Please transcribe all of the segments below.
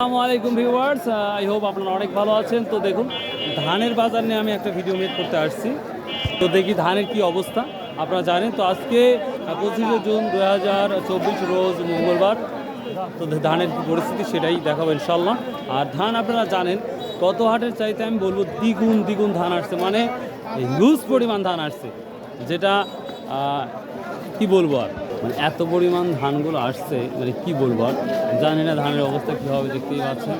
আসসালামু আলাইকুম viewers I hope আপনারা অনেক ভালো আছেন। তো দেখুন, ধানের বাজার নিয়ে আমি একটা ভিডিও মেক করতে আসছি। তো দেখি ধানের কি অবস্থা, আপনারা জানেন। তো আজকে পঁচিশে জুন দু হাজার চব্বিশ রোজ মঙ্গলবার। তো ধানের পরিস্থিতি সেটাই দেখাবো ইনশাল্লাহ আর ধান আপনারা জানেন, কত হাটের চাইতে আমি বলব, দ্বিগুণ দ্বিগুণ ধান আসছে। মানে হিউজ পরিমাণ ধান আসছে, যেটা কি বলব আর? মানে এত পরিমাণ ধানগুলো আসছে মানে কি বলব আর? জানি না ধানের অবস্থা কী হবে দেখতেই পাচ্ছেন।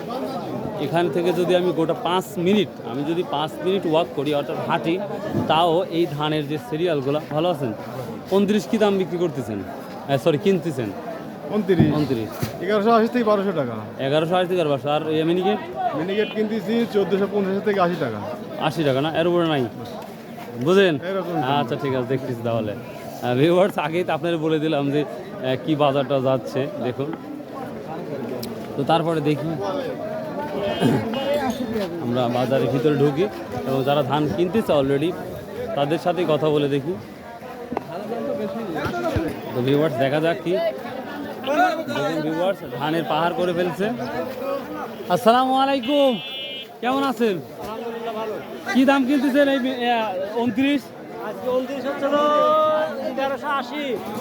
এখান থেকে যদি আমি গোটা পাঁচ মিনিট আমি যদি পাঁচ মিনিট ওয়াক করি অর্থাৎ হাঁটি তাও এই ধানের যে সিরিয়ালগুলো ভালো আছেন? উনত্রিশ কী দাম বিক্রি করতেছেন? সরি কিনতেছেন? উনত্রিশ উনত্রিশ এগারোশো আশি থেকে বারোশো টাকা। এগারোশো আশি থেকে বারোশো। আর মিনিকেট? মিনিকেট কিনতেছি চোদ্দোশো পঞ্চাশ থেকে আশি টাকা। আশি টাকা না? এর উপরে নাই? বুঝলেন। আচ্ছা ঠিক আছে দেখতেছি তাহলে। ভিউয়ার্স আগেই তো আপনাদের বলে দিলাম যে কি বাজারটা যাচ্ছে, দেখুন। তো তারপরে দেখি। আমরা বাজারের ভিতরে ঢুকি, এবং যারা ধান কিনতেছে অলরেডি তাদের সাথে কথা বলে দেখি। তো ভিউয়ার্স দেখা যাক কি। ভিউয়ার্স ধানের পাহাড় করে ফেলছে। আসসালামু আলাইকুম। কেমন আছেন? কি দাম কিনতেছেন এই উনত্রিশ?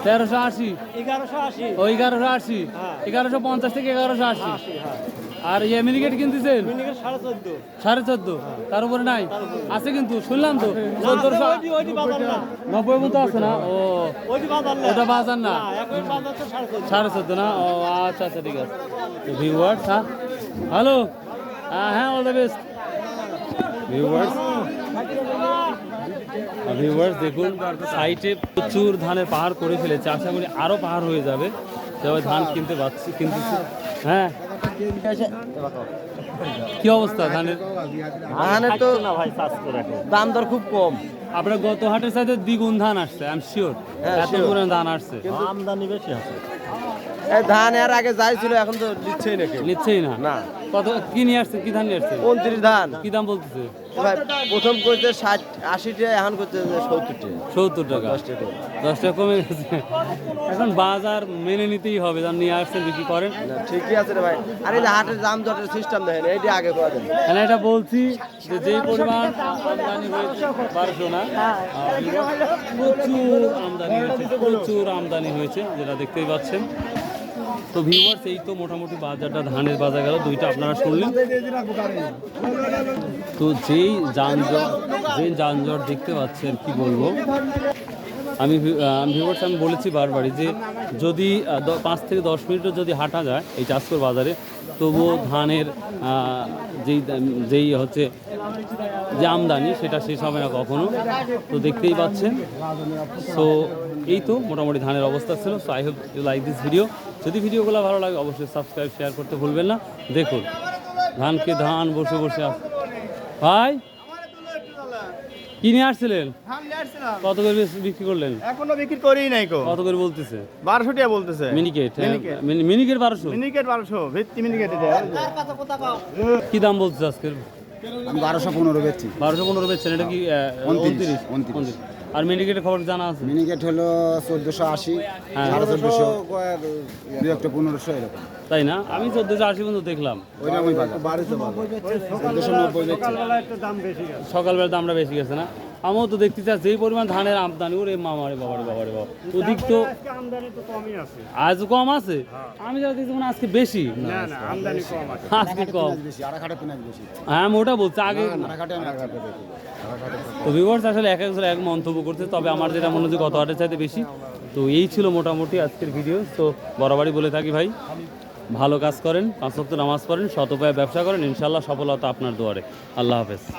তেরোশো আশি। এগারোশো ও এগারোশো আশি। হ্যাঁ। এগারোশো পঞ্চাশ থেকে এগারোশো আশি। হ্যাঁ। আর ইয়ে মিনিকেট কিনতেছেন? সাড়ে চোদ্দ। তার উপরে নাই? আছে কিন্তু শুনলাম তো। চোদ্দশো নব্বই মতো আছে না? ও। ওটা বাজার না। সাড়ে চোদ্দ। না? ও আচ্ছা আচ্ছা ঠিক আছে। ভিউয়ার্স হ্যাঁ। হ্যালো হ্যাঁ হ্যাঁ all the best viewers viewers দেখুন, সাইটে প্রচুর ধানের পাহাড় করে ফেলেছে। আশা করি আরও পাহাড় হয়ে যাবে। সবাই ধান কিনতে পারছি কিন্তু হ্যাঁ। কি অবস্থা ধানের? ধানের তো না ভাই চাষ করে দাম দর খুব কম। আপনার গত হাটের সাথে দ্বিগুণ ধান আসছে আই এম শিওর এত. পরিমাণ ধান আসছে। আমদানি বেশি আছে। এই ধান এর আগে যাই ছিল এখন তো দিচ্ছেই না কেউ। নিচ্ছেই না? না। কত কি নিয়ে আসছে কি ধান নিয়ে আসছে উনত্রিশ ধান। কি দাম বলতেছে? ভাই প্রথম করতে ষাট আশি টাকা এখন করতে সত্তর টাকা সত্তর টাকা। দশ টাকা দশ টাকা কমে গেছে। এখন বাজার মেনে নিতেই হবে যখন নিয়ে আসছেন বিক্রি করেন। ঠিকই আছে রে ভাই। আর এই যে হাটের দাম দরের সিস্টেম দেখেন এইটা আগে করে দেন? এটা বলছি যে যে পরিমাণ আমদানি হয়েছে, বারোশো না? প্রচুর আমদানি হয়েছে, প্রচুর আমদানি হয়েছে, যেটা দেখতেই পাচ্ছেন। তো ভিউয়ার্স এই তো মোটামুটি বাজারটা, ধানের বাজার গেল, দুইটা আপনারা শুনলেন। তো যেই যানজট যে যানজট দেখতে পাচ্ছেন, কি বলব? আমি ভিউয়ার্স আমি বলেছি বারবারই যে যদি পাঁচ থেকে দশ মিনিটও যদি হাঁটা যায় এই চাষকর বাজারে, তবুও ধানের যেই যেই হচ্ছে যে আমদানি, সেটা শেষ হবে না কখনো। তো দেখতেই পাচ্ছেন। সো এই তো মোটামুটি ধানের অবস্থা ছিল। So I hope you like this video যদি ভিডিওগুলো ভালো লাগে, অবশ্যই সাবস্ক্রাইব শেয়ার করতে ভুলবেন না। দেখুন, ধানকে ধান বসে বসে ভাই! কি নিয়ে আসছিলেন? কত করে বিক্রি করলেন? এখনও বিক্রি করেই নাই কো কত করে বলতেছে? বারোশো টাকা বলতেছে। মিনিকেট হ্যাঁ, মিনিকেট। বারোশো? মিনিকেট বারোশো ভিত্তি মিনিকেট কি দাম বলতেছে আজকের? বারোশো পনেরো বেচছি। বারোশো পনেরো বেচছেন এটা কি উনত্রিশ। উনত্রিশ। আর মিনিকেটের খবর জানা আছে? মিনিকেট হলো চোদ্দোশো আশি হ্যাঁ। সাড়ে চোদ্দোশো দু একটা পনেরোশো এরকম। তাই না? আমি চোদ্দোশো আশি পর্যন্ত দেখলাম। চোদ্দোশো নব্বই সকালবেলা দামটা বেশি গেছে না? আমিও তো দেখতে চাই যেই পরিমাণ ধানের আমদানি ওরে মামারে বাবারে বাবারে বাবা ওদিক তো আমদানি তো কমই আছে। আজ কম আছে? আমি যা দেখছি মানে আজকে বেশি। না না আমদানি আজকে কম। হ্যাঁ আমি ওটা বলছি আগে তো ভিউয়ার্স আসলে এক একজন এক মন্তব্য করছে তবে আমার যেটা মনে হচ্ছে গত হাটের চাইতে বেশি। তো এই ছিল মোটামুটি আজকের ভিডিও। তো বরাবরই বলে থাকি ভাই ভালো কাজ করেন পাঁচ সপ্তাহ নামাজ পড়েন শত উপায়ে ব্যবসা করেন ইনশাল্লাহ সফলতা আপনার দুয়ারে। আল্লাহ হাফেজ।